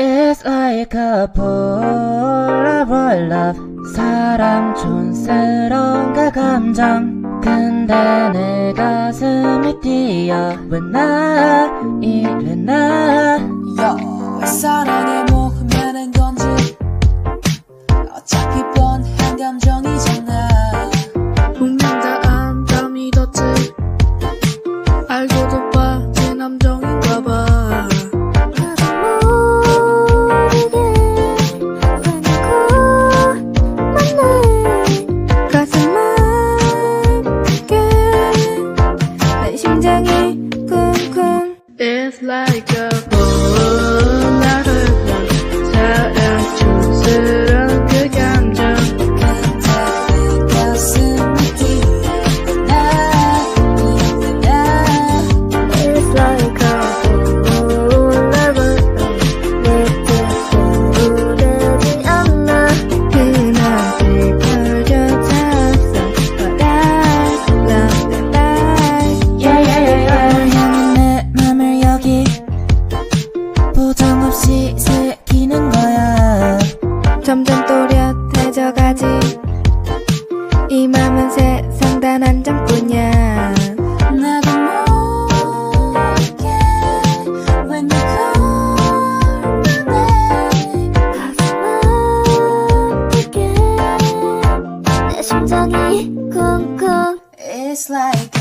It's like a polaroid love 사람 촌스러운 그 감정. 근데 내 가슴이 뛰어 왜나? 이래 나? Y 사랑의 목 like a boat. 네 맘은 세상 단한 점뿐이야. 나도 모르게 왠지 걸만해 가슴 아프게 내 심장이 쿵쿵. It's like